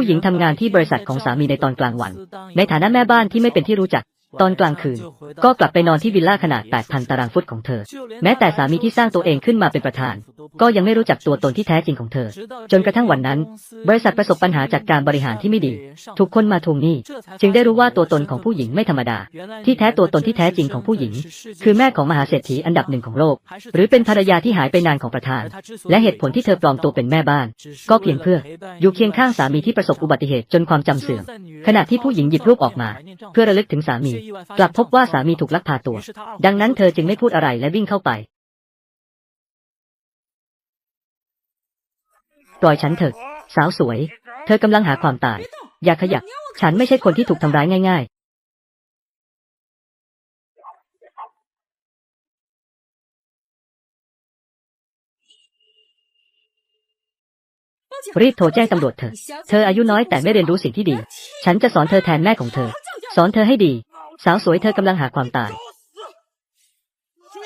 ผู้หญิงทำงานที่บริษัทของสามีในตอนกลางวัน ในฐานะแม่บ้านที่ไม่เป็นที่รู้จัก ตอนกลางคืน ก็กลับไปนอนที่วิลล่าขนาด 8,000 ตารางฟุตของเธอ แม้แต่สามีที่สร้างตัวเองขึ้นมาเป็นประธาน ก็ยังไม่รู้จักตัวตนที่แท้จริงของเธอ จนกระทั่งวันนั้น บริษัทประสบปัญหาจากการบริหารที่ไม่ดี ถูกคนมาทวงหนี้ จึงได้รู้ว่าตัวตนของผู้หญิงไม่ธรรมดา ที่แท้ตัวตนที่แท้จริงของผู้หญิง คือแม่ของมหาเศรษฐีอันดับหนึ่งของโลก หรือเป็นภรรยาที่หายไปนานของประธาน และเหตุผลที่เธอปลอมตัวเป็นแม่บ้าน ก็เพียงเพื่อ อยู่เคียงข้างสามีที่ประสบอุบัติเหตุจนความจำเสื่อม ขณะที่ผู้หญิงหยิบรูปออกมา เพื่อระลึกถึงสามีกลับพบว่าสามีถูกลักพาตัว ดังนั้นเธอจึงไม่พูดอะไรและวิ่งเข้าไป ปล่อยฉันเถอะ สาวสวย เธอกำลังหาความตาย อย่าขยับ ฉันไม่ใช่คนที่ถูกทำร้ายง่าย ๆรีบโทรแจ้งตำรวจเถอะ เธออายุน้อยแต่ไม่เรียนรู้สิ่งที่ดี ฉันจะสอนเธอแทนแม่ของเธอ สอนเธอให้ดี สาวสวยเธอกำลังหาความตาย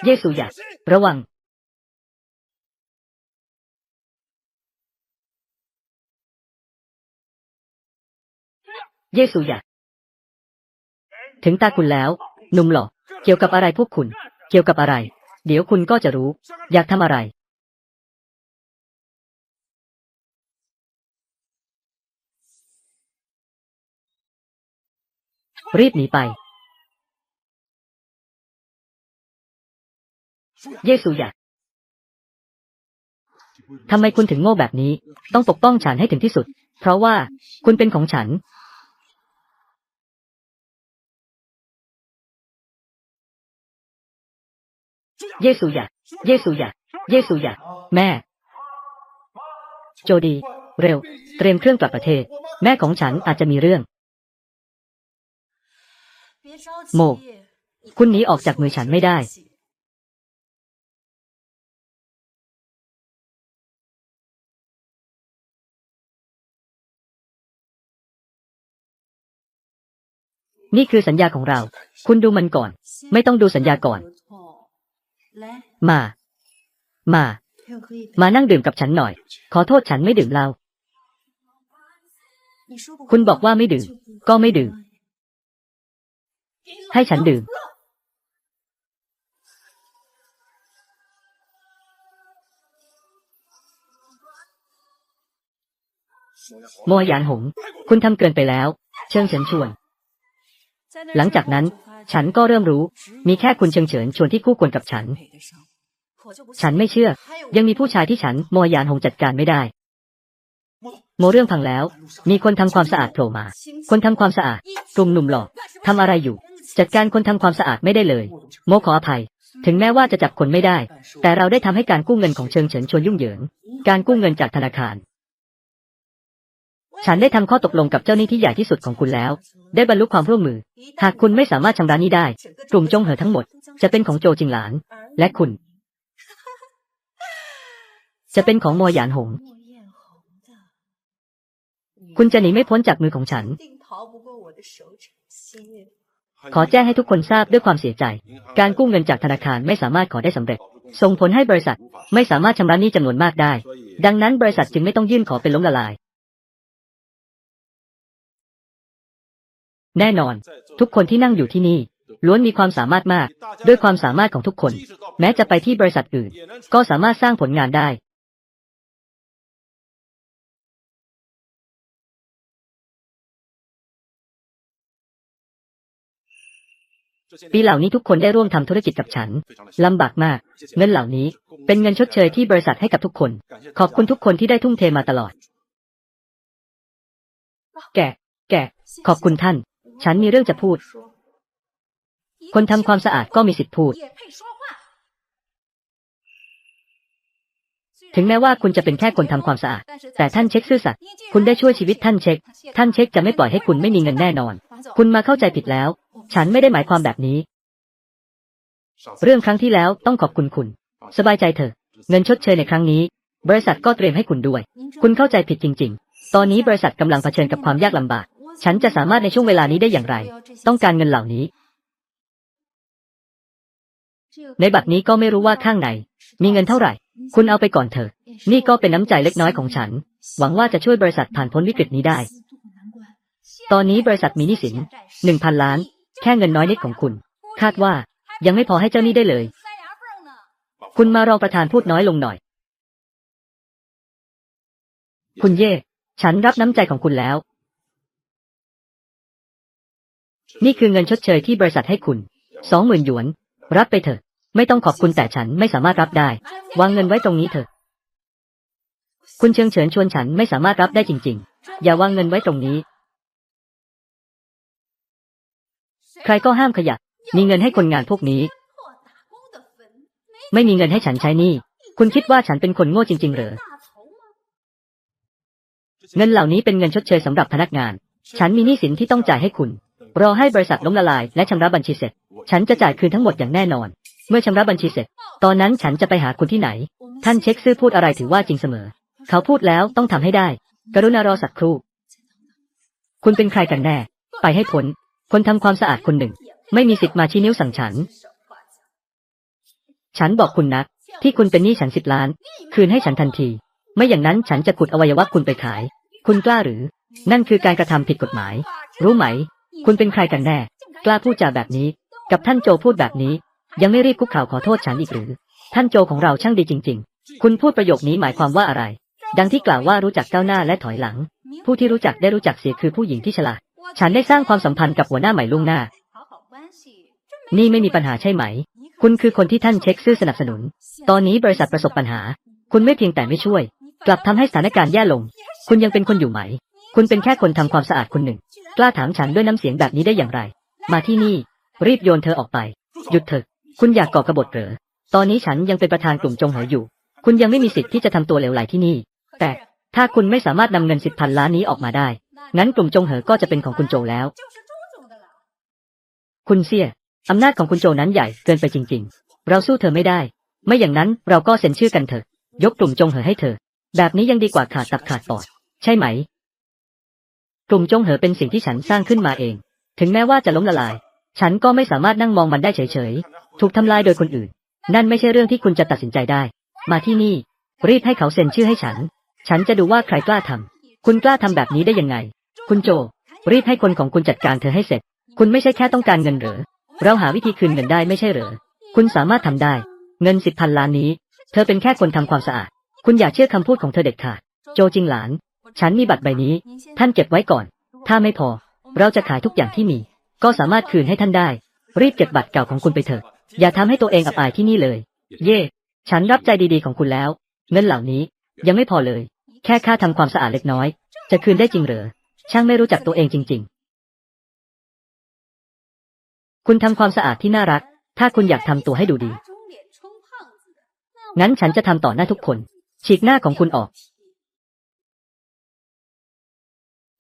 เยซูอย่าระวัง เยซูอย่าถึงตาคุณแล้ว หนุ่มหล่อเกี่ยวกับอะไรพวกคุณ เกี่ยวกับอะไร เดี๋ยวคุณก็จะรู้ อยากทำอะไร รีบหนีไป เยซูอย่าทำไมคุณถึงโง่แบบนี้ ต้องปกป้องฉันให้ถึงที่สุด เพราะว่าคุณเป็นของฉัน เยซูอย่าเยซูอย่าเยซูอย่าแม่ โจดี เร็ว เตรียมเครื่องกลับประเทศ แม่ของฉันอาจจะมีเรื่อง โม คุณหนีออกจากมือฉันไม่ได้ นี่คือสัญญาของเรา คุณดูมันก่อน ไม่ต้องดูสัญญาก่อน มา มา มานั่งดื่มกับฉันหน่อย ขอโทษฉันไม่ดื่มเหล้าคุณบอกว่าไม่ดื่ม ก็ไม่ดื่ม ให้ฉันดื่ม โมหยานหง คุณทำเกินไปแล้ว เชิงเฉินชวน หลังจากนั้น ฉันก็เริ่มรู้ มีแค่คุณเชิงเฉินชวนที่คู่ควรกับฉัน ฉันไม่เชื่อ ยังมีผู้ชายที่ฉันโมหยานหงจัดการไม่ได้ โมเรื่องพังแล้ว มีคนทำความสะอาดโผล่มา คนทำความสะอาดกลุ่มหนุ่มหล่อทำอะไรอยู่ จัดการคนทำความสะอาดไม่ได้เลย โมขออภัย ถึงแม้ว่าจะจับคนไม่ได้ แต่เราได้ทำให้การกู้เงินของเชิงเฉินชวนยุ่งเหยิง การกู้เงินจากธนาคาร ฉันได้ทำข้อตกลงกับเจ้าหนี้ที่ใหญ่ที่สุดของคุณแล้ว ได้บรรลุความร่วมมือ หากคุณไม่สามารถชำระหนี้ได้ กลุ่มจงเหอทั้งหมด จะเป็นของโจจิงหลาน และคุณ จะเป็นของโมหยานหง คุณจะหนีไม่พ้นจากมือของฉัน ขอแจ้งให้ทุกคนทราบด้วยความเสียใจ การกู้เงินจากธนาคารไม่สามารถขอได้สำเร็จ ส่งผลให้บริษัทไม่สามารถชำระหนี้จำนวนมากได้ ดังนั้นบริษัทจึงไม่ต้องยื่นขอเป็นล้มละลาย แน่นอน ทุกคนที่นั่งอยู่ที่นี่ ล้วนมีความสามารถมาก ด้วยความสามารถของทุกคน แม้จะไปที่บริษัทอื่น ก็สามารถสร้างผลงานได้ ปีเหล่านี้ทุกคนได้ร่วมทำธุรกิจกับฉันลำบากมาก เงินเหล่านี้เป็นเงินชดเชยที่บริษัทให้กับทุกคน ขอบคุณทุกคนที่ได้ทุ่มเทมาตลอด แกแกขอบคุณท่าน ฉันมีเรื่องจะพูด คนทำความสะอาดก็มีสิทธิ์พูด ถึงแม้ว่าคุณจะเป็นแค่คนทำความสะอาด แต่ท่านเช็คซื่อสัตย์คุณได้ช่วยชีวิตท่านเช็ค ท่านเช็คจะไม่ปล่อยให้คุณไม่มีเงินแน่นอน คุณมาเข้าใจผิดแล้ว ฉันไม่ได้หมายความแบบนี้ เรื่องครั้งที่แล้วต้องขอบคุณคุณ สบายใจเถอะ เงินชดเชยในครั้งนี้ บริษัทก็เตรียมให้คุณด้วย คุณเข้าใจผิดจริง ๆ ตอนนี้บริษัทกำลังเผชิญกับความยากลำบาก ฉันจะสามารถในช่วงเวลานี้ได้อย่างไร ต้องการเงินเหล่านี้ ในบัตรนี้ก็ไม่รู้ว่าข้างใน มีเงินเท่าไหร่ คุณเอาไปก่อนเถอะ นี่ก็เป็นน้ำใจเล็กน้อยของฉัน หวังว่าจะช่วยบริษัทผ่านพ้นวิกฤตนี้ได้ ตอนนี้บริษัทมีหนี้สินหนึ่งพันล้าน แค่เงินน้อยนิดของคุณ คาดว่ายังไม่พอให้เจ้าหนี้ได้เลย คุณมารองประธานพูดน้อยลงหน่อย คุณเย่ ฉันรับน้ำใจของคุณแล้ว นี่คือเงินชดเชยที่บริษัทให้คุณสองหมื่นหยวน รับไปเถอะ ไม่ต้องขอบคุณแต่ฉันไม่สามารถรับได้ วางเงินไว้ตรงนี้เถอะ คุณเชิงเฉินชวนฉันไม่สามารถรับได้จริง ๆ อย่าวางเงินไว้ตรงนี้ ใครก็ห้ามขยับมีเงินให้คนงานพวกนี้ ไม่มีเงินให้ฉันใช้นี่ คุณคิดว่าฉันเป็นคนโง่จริง ๆ เหรอ เงินเหล่านี้เป็นเงินชดเชยสำหรับพนักงาน ฉันมีหนี้สินที่ต้องจ่ายให้คุณ รอให้บริษัทล้มละลายและชำระบัญชีเสร็จ ฉันจะจ่ายคืนทั้งหมดอย่างแน่นอน เมื่อชำระบัญชีเสร็จ ตอนนั้นฉันจะไปหาคุณที่ไหน ท่านเช็คซื่อพูดอะไรถือว่าจริงเสมอ เขาพูดแล้วต้องทำให้ได้ กรุณารอสักครู่ คุณเป็นใครกันแน่ ไปให้พ้นคนทำความสะอาดคนหนึ่ง ไม่มีสิทธิ์มาชี้นิ้วสั่งฉัน ฉันบอกคุณนัก ที่คุณเป็นหนี้ฉันสิบล้าน คืนให้ฉันทันที ไม่อย่างนั้นฉันจะขุดอวัยวะคุณไปขาย คุณกล้าหรือ นั่นคือการกระทำผิดกฎหมาย รู้ไหม คุณเป็นใครกันแน่ กล้าพูดจาแบบนี้ กับท่านโจพูดแบบนี้ ยังไม่รีบคุกเข่าขอโทษฉันอีกหรือ ท่านโจของเราช่างดีจริง ๆ คุณพูดประโยคนี้หมายความว่าอะไร ดังที่กล่าวว่ารู้จักก้าวหน้าและถอยหลัง ผู้ที่รู้จักได้รู้จักเสียคือผู้หญิงที่ฉลาด ฉันได้สร้างความสัมพันธ์กับหัวหน้าใหม่ล่วงหน้า นี่ไม่มีปัญหาใช่ไหม คุณคือคนที่ท่านเช็คซื่อสนับสนุน ตอนนี้บริษัทประสบปัญหา คุณไม่เพียงแต่ไม่ช่วย กลับทำให้สถานการณ์แย่ลง คุณยังเป็นคนอยู่ไหม คุณเป็นแค่คนทำความสะอาดคนหนึ่ง กล้าถามฉันด้วยน้ำเสียงแบบนี้ได้อย่างไร มาที่นี่ รีบโยนเธอออกไป หยุดเถอะ คุณอยากก่อกบฏเหรอ ตอนนี้ฉันยังเป็นประธานกลุ่มจงเหออยู่ คุณยังไม่มีสิทธิ์ที่จะทำตัวเหลวไหลที่นี่ แต่ถ้าคุณไม่สามารถนำเงินสิบพันล้านนี้ออกมาได้ งั้นกลุ่มจงเหอก็จะเป็นของคุณโจแล้ว คุณเสียอำนาจของคุณโจนั้นใหญ่เกินไปจริง ๆ เราสู้เธอไม่ได้ ไม่อย่างนั้นเราก็เซ็นชื่อกันเถอะ ยกกลุ่มจงเหอให้เธอ แบบนี้ยังดีกว่าขาดตับขาดปอด ใช่ไหม กลุ่มจงเหอเป็นสิ่งที่ฉันสร้างขึ้นมาเอง ถึงแม้ว่าจะล้มละลาย ฉันก็ไม่สามารถนั่งมองมันได้เฉยๆ ถูกทำลายโดยคนอื่น นั่นไม่ใช่เรื่องที่คุณจะตัดสินใจได้ มาที่นี่ รีบให้เขาเซ็นชื่อให้ฉัน ฉันจะดูว่าใครกล้าทำ คุณกล้าทำแบบนี้ได้ยังไง คุณโจ รีบให้คนของคุณจัดการเธอให้เสร็จ คุณไม่ใช่แค่ต้องการเงินเหรอ เราหาวิธีคืนเงินได้ไม่ใช่เหรอ คุณสามารถทำได้ เงินสิบพันล้านนี้ เธอเป็นแค่คนทำความสะอาด คุณอย่าเชื่อคำพูดของเธอเด็ดขาด โจจิงหลาน ฉันมีบัตรใบนี้ ท่านเก็บไว้ก่อน ถ้าไม่พอ เราจะขายทุกอย่างที่มี ก็สามารถคืนให้ท่านได้ รีบเก็บบัตรเก่าของคุณไปเถอะ อย่าทำให้ตัวเองอับอายที่นี่เลย เย่ฉันรับใจดีๆของคุณแล้ว เงินเหล่านี้ยังไม่พอเลย แค่ค่าทำความสะอาดเล็กน้อย จะคืนได้จริงเหรอ ช่างไม่รู้จักตัวเองจริง ๆ คุณทำความสะอาดที่น่ารัก ถ้าคุณอยากทำตัวให้ดูดี งั้นฉันจะทำต่อหน้าทุกคน ฉีกหน้าของคุณออก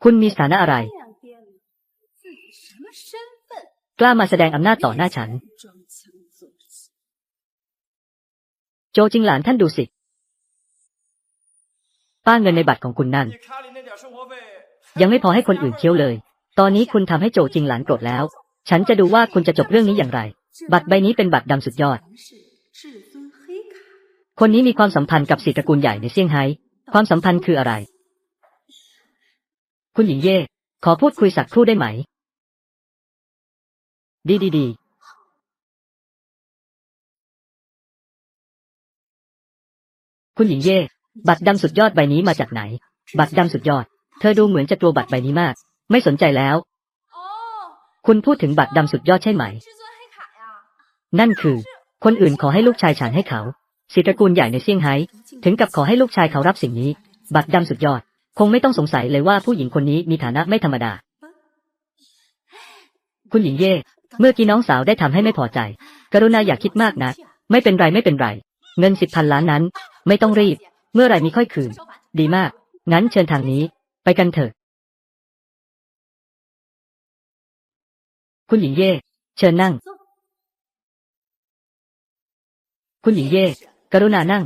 คุณมีสถานะอะไร กล้ามาแสดงอำนาจต่อหน้าฉัน โจจิงหลานท่านดูสิ ป้าเงินในบัตรของคุณนั่น ยังไม่พอให้คนอื่นเคี้ยวเลย ตอนนี้คุณทำให้โจจิงหลานโกรธแล้ว ฉันจะดูว่าคุณจะจบเรื่องนี้อย่างไร บัตรใบนี้เป็นบัตรดำสุดยอด คนนี้มีความสัมพันธ์กับสีตระกูลใหญ่ในเซี่ยงไฮ้ ความสัมพันธ์คืออะไร คุณหญิงเย่ ขอพูดคุยสักครู่ได้ไหม ดีดีดีคุณหญิงเย่ บัตรดำสุดยอดใบนี้มาจากไหน บัตรดำสุดยอด เธอดูเหมือนจะกลัวบัตรใบนี้มาก ไม่สนใจแล้ว คุณพูดถึงบัตรดำสุดยอดใช่ไหม นั่นคือ คนอื่นขอให้ลูกชายฉันให้เขาสิตระกูลใหญ่ในเซี่ยงไฮ้ถึงกับขอให้ลูกชายเขารับสิ่งนี้ บัตรดำสุดยอด คงไม่ต้องสงสัยเลยว่าผู้หญิงคนนี้มีฐานะไม่ธรรมดา คุณหญิงเย่ เมื่อกี้น้องสาวได้ทำให้ไม่พอใจ กรุณาอย่าคิดมากนะ ไม่เป็นไรไม่เป็นไร เงินสิบพันล้านนั้น ไม่ต้องรีบ เมื่อไหรมีค่อยคืน ดีมาก งั้นเชิญทางนี้ ไปกันเถอะ คุณหญิงเย่ เชิญนั่ง คุณหญิงเย่ กรุณานั่ง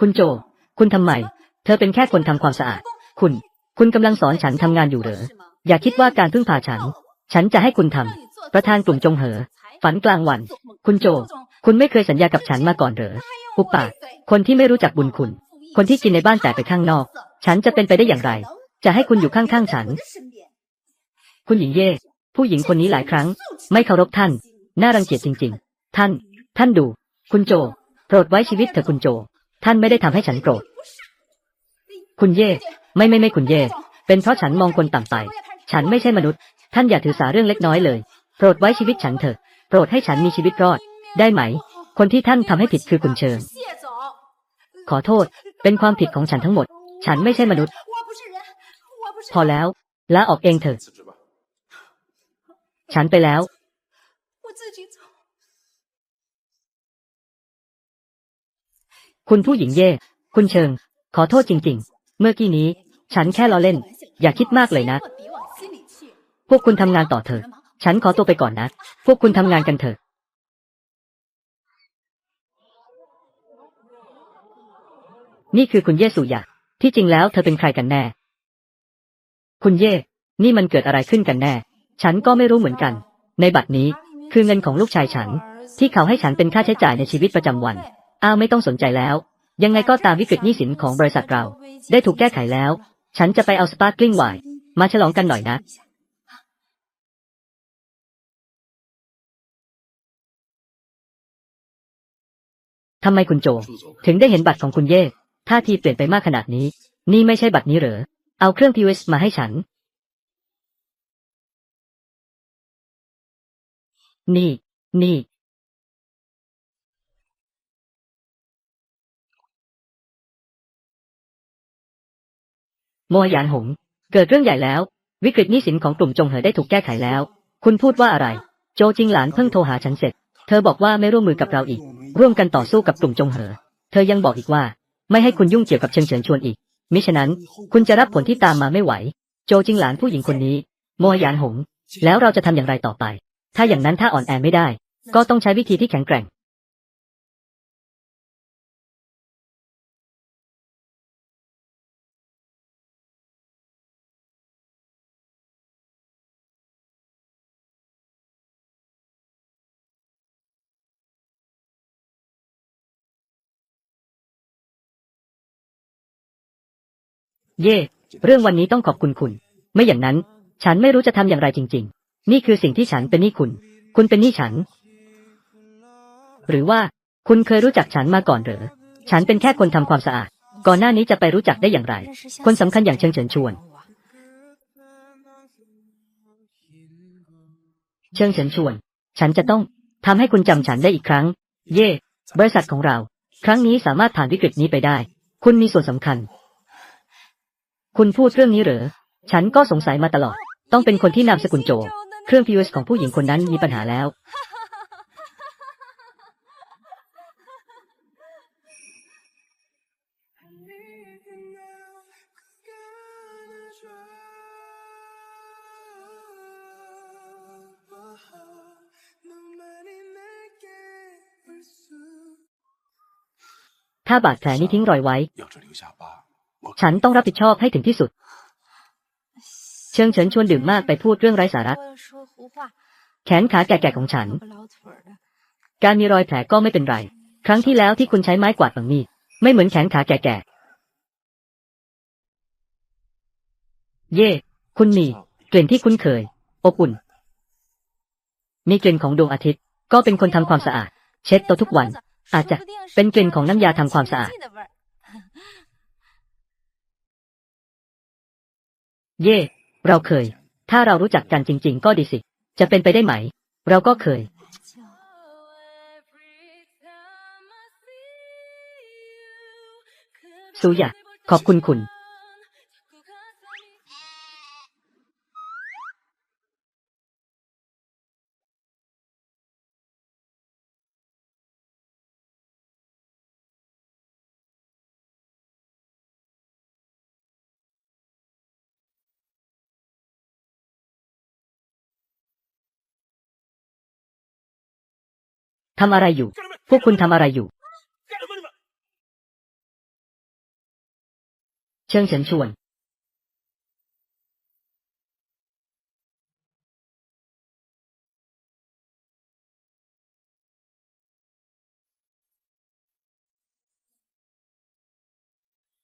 คุณโจ คุณทำไม เธอเป็นแค่คนทำความสะอาด คุณ คุณกำลังสอนฉันทำงานอยู่เหรอ อย่าคิดว่าการพึ่งพาฉัน ฉันจะให้คุณทำ ประธานกลุ่มจงเหอ ฝันกลางวัน คุณโจ คุณไม่เคยสัญญากับฉันมาก่อนเหรอปุบปากคนที่ไม่รู้จักบุญคุณ คนที่กินในบ้านแต่ไปข้างนอก ฉันจะเป็นไปได้อย่างไร จะให้คุณอยู่ข้างๆฉัน คุณหญิงเย่ ผู้หญิงคนนี้หลายครั้ง ไม่เคารพท่าน น่ารังเกียจจริง ๆ ท่าน ท่านดู คุณโจ โปรดไว้ชีวิตเถอะคุณโจ ท่านไม่ได้ทำให้ฉันโกรธ คุณเย่ ไม่ไม่ไม่คุณเย่ เป็นเพราะฉันมองคนต่ำไป ฉันไม่ใช่มนุษย์ ท่านอย่าถือสาเรื่องเล็กน้อยเลย โปรดไว้ชีวิตฉันเถอะ โปรดให้ฉันมีชีวิตรอด ได้ไหม คนที่ท่านทำให้ผิดคือคุณเชิง ขอโทษ เป็นความผิดของฉันทั้งหมด ฉันไม่ใช่มนุษย์ พอแล้วลาออกเองเถอะ ฉันไปแล้ว คุณผู้หญิงเย่ คุณเชิง ขอโทษจริง ๆ เมื่อกี้นี้ ฉันแค่ล้อเล่น อย่าคิดมากเลยนะ พวกคุณทำงานต่อเถอะ ฉันขอตัวไปก่อนนะ พวกคุณทำงานกันเถอะ นี่คือคุณเย่สุยะ ที่จริงแล้วเธอเป็นใครกันแน่ คุณเย่ นี่มันเกิดอะไรขึ้นกันแน่ ฉันก็ไม่รู้เหมือนกัน ในบัตรนี้ คือเงินของลูกชายฉัน ที่เขาให้ฉันเป็นค่าใช้จ่ายในชีวิตประจำวัน อ้าวไม่ต้องสนใจแล้ว ยังไงก็ตามวิกฤตหนี้สินของบริษัทเรา ได้ถูกแก้ไขแล้ว ฉันจะไปเอาสปาร์กลิ้งไวน์มาฉลองกันหน่อยนะทำไมคุณโจ，ถึงได้เห็นบัตรของคุณเย่ท่าทีเปลี่ยนไปมากขนาดนี้ นี่ไม่ใช่บัตรนี้เหรอ เอาเครื่อง POS มาให้ฉัน นี่ นี่ โมหยานหง เกิดเรื่องใหญ่แล้ว วิกฤตหนี้สินของกลุ่มจงเหอได้ถูกแก้ไขแล้ว คุณพูดว่าอะไร โจจิงหลานเพิ่งโทรหาฉันเสร็จ เธอบอกว่าไม่ร่วมมือกับเราอีก ร่วมกันต่อสู้กับกลุ่มจงเหอ เธอยังบอกอีกว่า ไม่ให้คุณยุ่งเกี่ยวกับเชิงเฉินชวนอีก มิฉะนั้น คุณจะรับผลที่ตามมาไม่ไหว โจจิงหลานผู้หญิงคนนี้โมหยานหง แล้วเราจะทำอย่างไรต่อไป ถ้าอย่างนั้นถ้าอ่อนแอไม่ได้ ก็ต้องใช้วิธีที่แข็งแกร่ง เย่ เรื่องวันนี้ต้องขอบคุณคุณ ไม่อย่างนั้น ฉันไม่รู้จะทำอย่างไรจริง ๆ นี่คือสิ่งที่ฉันเป็นหนี้คุณ คุณเป็นหนี้ฉัน หรือว่าคุณเคยรู้จักฉันมาก่อนเหรอ ฉันเป็นแค่คนทำความสะอาด ก่อนหน้านี้จะไปรู้จักได้อย่างไร คนสำคัญอย่างเชิงเฉินชวน เชิงเฉินชวน ฉันจะต้องทำให้คุณจำฉันได้อีกครั้ง เย่ บริษัทของเรา ครั้งนี้สามารถผ่านวิกฤตนี้ไปได้ คุณมีส่วนสำคัญ คุณพูดเรื่องนี้เหรอ ฉันก็สงสัยมาตลอด ต้องเป็นคนที่นามสกุลโจ เครื่อง POS ของผู้หญิงคนนั้นมีปัญหาแล้ว ถ้าบาดแผลนี้ทิ้งรอยไว้ ฉันต้องรับผิดชอบให้ถึงที่สุด เชิงเฉินชวนดื่มมากไปพูดเรื่องไร้สาระ แขนขาแก่ๆของฉัน การมีรอยแผลก็ไม่เป็นไร ครั้งที่แล้วที่คุณใช้ไม้กวาดบังมีดไม่เหมือนแขนขาแก่ๆ เย่ คุณมี กลิ่นที่คุ้นเคย อบอุ่น มีกลิ่นของดวงอาทิตย์ ก็เป็นคนทำความสะอาด เช็ดโต๊ะทุกวัน อาจจะเป็นกลิ่นของน้ำยาทำความสะอาด เย่ เราเคย ถ้าเรารู้จักกันจริง ๆ ก็ดีสิ จะเป็นไปได้ไหม เราก็เคย สุยะ ขอบคุณคุณ ทำอะไรอยู่ พวกคุณทำอะไรอยู่ เชิงเฉินชวน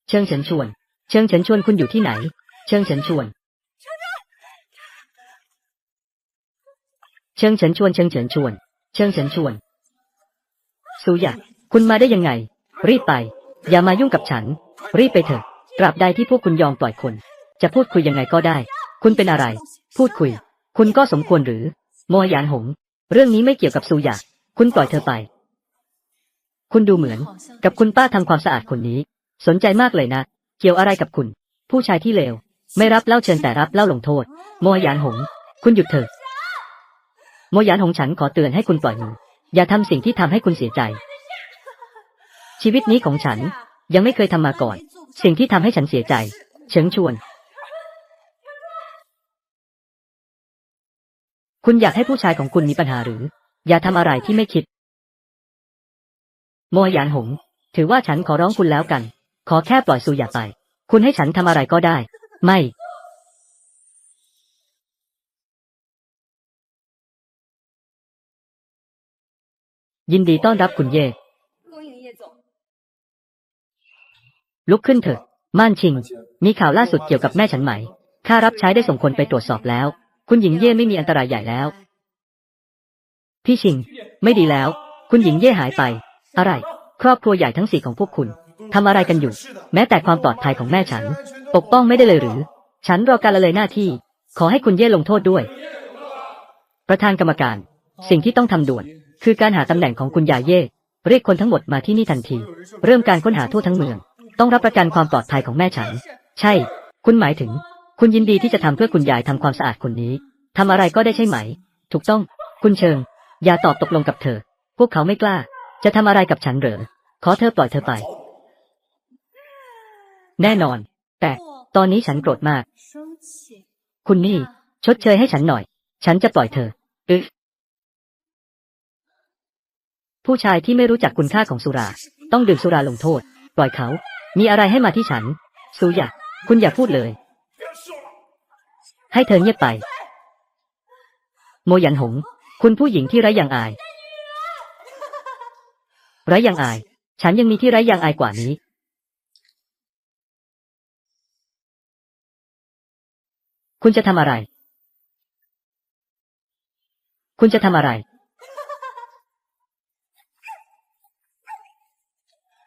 เชิงเฉินชวน เชิงเฉินชวนคุณอยู่ที่ไหน เชิงเฉินชวน เชิงเฉินชวน เชิงเฉินชวน เชิงเฉินชวน สุยะคุณมาได้ยังไง รีบไป อย่ามายุ่งกับฉัน รีบไปเถอะตราบใดที่พวกคุณยอมปล่อยคน จะพูดคุยยังไงก็ได้ คุณเป็นอะไร พูดคุย คุณก็สมควรหรือ โมหยานหง เรื่องนี้ไม่เกี่ยวกับสุยะคุณปล่อยเธอไป คุณดูเหมือน กับคุณป้าทำความสะอาดคนนี้ สนใจมากเลยนะ เกี่ยวอะไรกับคุณ ผู้ชายที่เลวไม่รับเล่าเชิญแต่รับเล่าลงโทษ โมหยานหง คุณหยุดเถอะโมหยานหงฉันขอเตือนให้คุณปล่อยมือ อย่าทำสิ่งที่ทำให้คุณเสียใจ ชีวิตนี้ของฉันยังไม่เคยทำมาก่อน สิ่งที่ทำให้ฉันเสียใจเฉิงชวน คุณอยากให้ผู้ชายของคุณมีปัญหาหรือ อย่าทำอะไรที่ไม่คิด โมยานหง ถือว่าฉันขอร้องคุณแล้วกัน ขอแค่ปล่อยซูอย่าไป คุณให้ฉันทำอะไรก็ได้ ไม่ ยินดีต้อนรับคุณเย่ลุกขึ้นเถอะ ม่านชิง มีข่าวล่าสุดเกี่ยวกับแม่ฉันไหม ข้ารับใช้ได้ส่งคนไปตรวจสอบแล้ว คุณหญิงเย่ไม่มีอันตรายใหญ่แล้ว พี่ชิง ไม่ดีแล้ว คุณหญิงเย่หายไป อะไร ครอบครัวใหญ่ทั้งสี่ของพวกคุณทำอะไรกันอยู่ แม้แต่ความปลอดภัยของแม่ฉัน ปกป้องไม่ได้เลยหรือ ฉันรอการละเลยหน้าที่ ขอให้คุณเย่ลงโทษด้วย ประธานกรรมการ สิ่งที่ต้องทำด่วน คือการหาตำแหน่งของคุณยายเย่เรียกคนทั้งหมดมาที่นี่ทันที เริ่มการค้นหาทั่วทั้งเมือง ต้องรับประกันความปลอดภัยของแม่ฉัน ใช่ คุณหมายถึง คุณยินดีที่จะทำเพื่อคุณยายทำความสะอาดคนนี้ทำอะไรก็ได้ใช่ไหม ถูกต้อง คุณเชิง อย่าตอบตกลงกับเธอ พวกเขาไม่กล้า จะทำอะไรกับฉันเหรอ ขอเธอปล่อยเธอไป แน่นอน แต่ตอนนี้ฉันโกรธมาก。คุณนี่ ชดเชยให้ฉันหน่อย ฉันจะปล่อยเธออึ ผู้ชายที่ไม่รู้จักคุณค่าของสุรา ต้องดื่มสุราลงโทษ ปล่อยเขา มีอะไรให้มาที่ฉัน สุยะคุณอย่าพูดเลย ให้เธอเงียบไป โมยันหง คุณผู้หญิงที่ไร้ยางอาย ไร้ยางอาย ฉันยังมีที่ไร้ยางอายกว่านี้ คุณจะทำอะไร คุณจะทำอะไร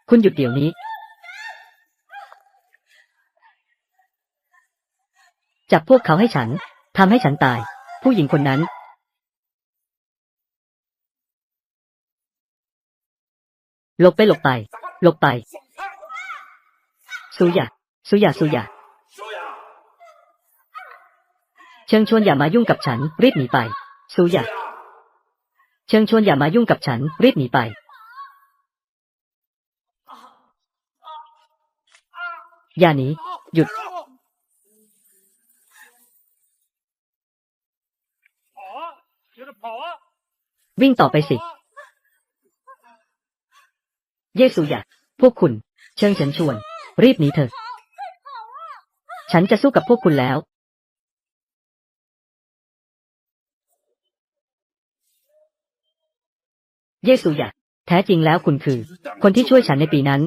คุณหยุดเดี๋ยวนี้ จับพวกเขาให้ฉัน ทำให้ฉันตาย ผู้หญิงคนนั้น หลบไปหลบไป หลบไป สุยะสุยะสุยะเชิงชวนอย่ามายุ่งกับฉัน รีบหนีไป สุยะเชิงชวนอย่ามายุ่งกับฉัน รีบหนีไป อย่าหนีหยุด วิ่งต่อไปสิ เยซูอยากพวกคุณ เชิญฉันชวน รีบหนีเถอะ ฉันจะสู้กับพวกคุณแล้ว เยซูอยากแท้จริงแล้วคุณคือ คนที่ช่วยฉันในปีนั้น